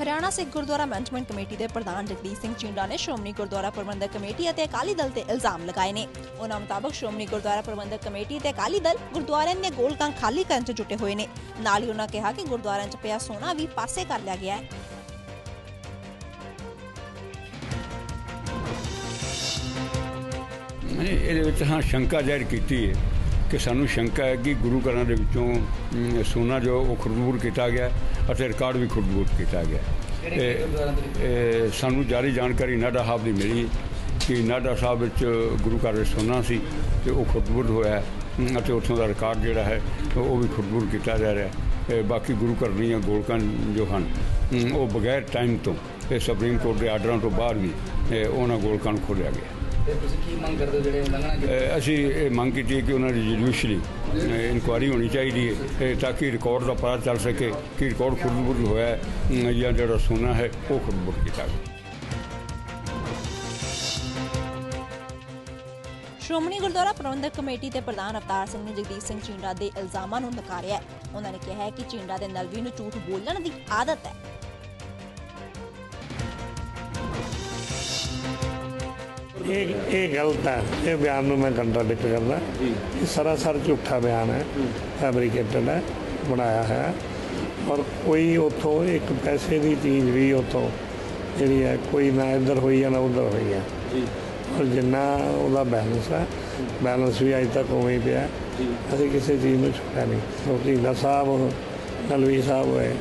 Haryana Sikh Gurdwara management committee ਦੇ ਪ੍ਰਧਾਨ ਜਗਦੀਸ਼ ਸਿੰਘ ਚਿੰਡਾ ਨੇ ਸ਼੍ਰੋਮਣੀ ਗੁਰਦੁਆਰਾ ਪ੍ਰਬੰਧਕ ਕਮੇਟੀ ਅਤੇ ਅਕਾਲੀ ਦਲ ਤੇ ਇਲਜ਼ਾਮ ਲਗਾਏ ਨੇ। ਉਹਨਾਂ ਮੁਤਾਬਕ ਸ਼੍ਰੋਮਣੀ ਗੁਰਦੁਆਰਾ ਪ੍ਰਬੰਧਕ ਕਮੇਟੀ ਤੇ ਅਕਾਲੀ ਦਲ ਗੁਰਦੁਆਰਿਆਂ ਦੇ ਗੋਲਕਾਂ ਖਾਲੀ ਕਰਨ 'ਚ ਜੁਟੇ ਹੋਏ ਨੇ। ਨਾਲ ਹੀ ਉਹਨਾਂ ਕਿਹਾ ਕਿ ਗੁਰਦੁਆਰਿਆਂ 'ਚ ਪਿਆ ਸੋਨਾ ਵੀ ਪਾਸੇ ਕਰ ਲਿਆ ਗਿਆ ਹੈ। ਇਹਦੇ ਵਿੱਚ ਹਾਂ ਸ਼ੰਕਾ ਜ਼ਾਹਿਰ ਕੀਤੀ ਹੈ। ਕਿ ਸਾਨੂੰ ਸ਼ੰਕਾ ਹੈ ਕਿ ਗੁਰੂ ਘਰਾਂ ਦੇ ਵਿੱਚੋਂ ਸੋਨਾ ਜੋ ਉਹ ਖੁਰਦਬੂਰ ਕੀਤਾ ਗਿਆ ਅਤੇ ਰਿਕਾਰਡ ਵੀ ਖੁਰਦਬੂਰ ਕੀਤਾ ਗਿਆ। ਸਾਨੂੰ ਜਾਰੀ ਜਾਣਕਾਰੀ ਨਾਡਾ ਸਾਹਿਬ ਦੀ ਮਿਲੀ ਕਿ ਨਾਡਾ ਸਾਹਿਬ ਵਿੱਚ ਗੁਰੂ ਘਰ ਵਿੱਚ ਸੋਨਾ ਸੀ ਤੇ ਉਹ ਖੁਰਦਬੂਰ ਹੋਇਆ ਅਤੇ ਉੱਥੋਂ ਦਾ ਰਿਕਾਰਡ ਜਿਹੜਾ ਹੈ ਉਹ ਵੀ ਖੁਰਦਬੂਰ ਕੀਤਾ ਜਾ ਰਿਹਾ ਬਾਕੀ ਗੁਰੂ ਘਰ ਦੀਆਂ ਗੋਲਕਾਂ ਜੋ ਹਨ ਉਹ ਬਗੈਰ ਟਾਈਮ ਤੋਂ ਇਹ ਸੁਪਰੀਮ ਕੋਰਟ ਦੇ ਆਰਡਰਾਂ ਤੋਂ ਬਾਅਦ ਵੀ ਉਹਨਾਂ ਗੋਲਕਾਂ ਨੂੰ ਖੋਲ੍ਹਿਆ ਗਿਆ। ਤੇ ਤੁਸੀਂ ਕੀ ਮੰਗ ਕਰਦੇ ਹੋ ਜਿਹੜੇ ਉਲੰਘਣਾ ਕੀਤੇ ਅ, ਅਸੀਂ ਇਹ ਮੰਗ ਕੀਤੀ ਕਿ ਉਹਨਾਂ ਦੀ ਜੁਡੀਸ਼ਰੀ ਇਨਕੁਆਰੀ ਹੋਣੀ ਚਾਹੀਦੀ ਹੈ ਤਾਂ ਕਿ ਰਿਕਾਰਡ ਦਾ ਪਤਾ ਚੱਲ ਸਕੇ ਕਿ ਰਿਕਾਰਡ ਖੁਰਦਬੁਰਦ ਹੋਇਆ ਹੈ ਜਾਂ ਜਿਹੜਾ ਸੋਨਾ ਹੈ ਉਹ ਖੁਰਦਬੁਰਦ ਕੀਤਾ ਗਿਆ। ਸ਼੍ਰੋਮਣੀ ਗੁਰਦੁਆਰਾ ਪ੍ਰਬੰਧਕ ਕਮੇਟੀ ਦੇ ਪ੍ਰਧਾਨ ਅਵਤਾਰ ਸਿੰਘ ਨੇ ਜਗਦੀਸ਼ ਸਿੰਘ ਚਿੰਡਾ ਦੇ ਇਲਜ਼ਾਮਾਂ ਨੂੰ ਨਕਾਰਿਆ ਹੈ। ਉਹਨਾਂ ਨੇ ਕਿਹਾ ਹੈ ਕਿ ਚਿੰਡਾ ਦੇ ਨਲਵੀ ਨੂੰ ਝੂਠ ਬੋਲਣ ਦੀ ਆਦਤ ਹੈ। ਇਹ ਇਹ ਗਲਤ ਹੈ। ਇਹ ਬਿਆਨ ਨੂੰ ਮੈਂ ਕੰਟਰਾਡਿਕਟ ਕਰਦਾ। ਇਹ ਸਰਾਸਰ ਝੂਠਾ ਬਿਆਨ ਹੈ। ਫੈਬਰੀਕੇਟਡ ਹੈ। ਬਣਾਇਆ ਹੈ। ਔਰ ਕੋਈ ਉਥੋਂ ਇੱਕ ਪੈਸੇ ਦੀ ਚੀਜ਼ ਵੀ ਉਥੋਂ ਜਿਹੜੀ ਹੈ ਕੋਈ ਨਾ ਇੱਧਰ ਹੋਈ ਹੈ ਨਾ ਉੱਧਰ ਹੋਈ ਹੈ। ਔਰ ਜਿੰਨਾ ਉਹਦਾ ਬੈਲੈਂਸ ਹੈ ਬੈਲੈਂਸ ਵੀ ਅਜੇ ਤੱਕ ਉਵੇਂ ਹੀ ਪਿਆ। ਅਸੀਂ ਕਿਸੇ ਚੀਜ਼ ਨੂੰ ਛੁਪਿਆ ਨਹੀਂ। ਰੋਟੀਲਾ ਸਾਹਿਬ ਨਲਵੀ ਸਾਹਿਬ ਹੋਏ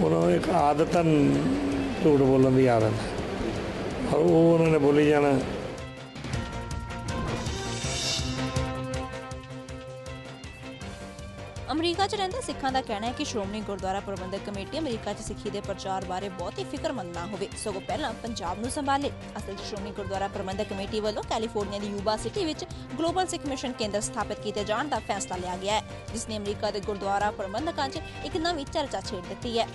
ਉਹਨਾਂ ਨੂੰ ਇੱਕ ਆਦਤਨ ਝੂਠ ਬੋਲਣ ਦੀ ਆਦਤ ਹੈ। ਔਰ ਉਹ ਉਹਨਾਂ ਨੇ ਬੋਲੀ ਜਾਣਾ। ਅਮਰੀਕਾ 'ਚ ਰਹਿੰਦੇ ਸਿੱਖਾਂ ਦਾ ਕਹਿਣਾ ਹੈ ਕਿ ਸ਼੍ਰੋਮਣੀ ਗੁਰਦੁਆਰਾ ਪ੍ਰਬੰਧਕ ਕਮੇਟੀ ਅਮਰੀਕਾ 'ਚ ਸਿੱਖੀ ਦੇ ਪ੍ਰਚਾਰ ਬਾਰੇ ਬਹੁਤ ਹੀ ਫਿਕਰਮੰਦ ਨਾ ਹੋਵੇ। ਸਗੋਂ ਪਹਿਲਾਂ ਪੰਜਾਬ ਨੂੰ ਸੰਭਾਲੇ। ਅਸਲ 'ਚ ਸ਼੍ਰੋਮਣੀ ਗੁਰਦੁਆਰਾ ਪ੍ਰਬੰਧਕ ਕਮੇਟੀ ਵੱਲੋਂ ਕੈਲੀਫੋਰਨੀਆ ਦੀ ਯੂਬਾ ਸਿਟੀ ਵਿੱਚ ਗਲੋਬਲ ਸਿੱਖ ਮਿਸ਼ਨ ਕੇਂਦਰ ਸਥਾਪਿਤ ਕੀਤੇ ਜਾਣ ਦਾ ਫੈਸਲਾ ਲਿਆ ਗਿਆ ਹੈ, ਜਿਸ ਨੇ ਅਮਰੀਕਾ ਦੇ ਗੁਰਦੁਆਰਾ ਪ੍ਰਬੰਧਕਾਂ 'ਚ ਇੱਕ ਨਵੀਂ ਚਰਚਾ ਛੇੜ ਦਿੱਤੀ ਹੈ।